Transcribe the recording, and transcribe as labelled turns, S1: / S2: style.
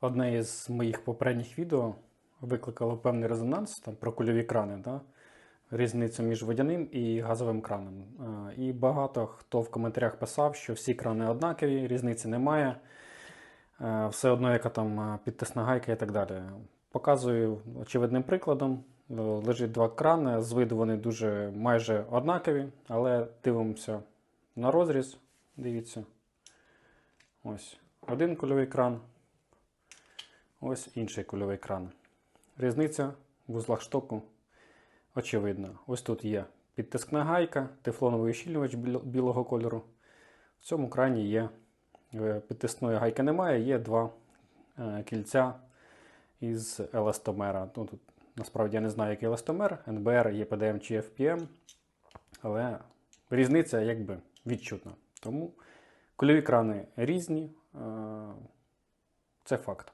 S1: Одне із моїх попередніх відео викликало певний резонанс там, про кульові крани, да? різницю між водяним і газовим краном. І багато хто в коментарях писав, що всі крани однакові, різниці немає. Все одно, яка там підтисна гайка і так далі. Показую очевидним прикладом. Е, Лежить два крани, з виду вони дуже майже однакові, але дивимося на розріз. Дивіться. Ось один кульовий кран, ось інший кульовий кран. Різниця в узлах штоку очевидна. Ось тут є підтискна гайка, тефлоновий ущільнювач білого кольору. В цьому крані є е, підтисної гайки немає, є два е, кільця із еластомера. Ну, тут насправді я не знаю, який еластомер, НБР, ЄПДМ чи FPM, але різниця якби відчутна. Тому кульові крани різні, е, це факт.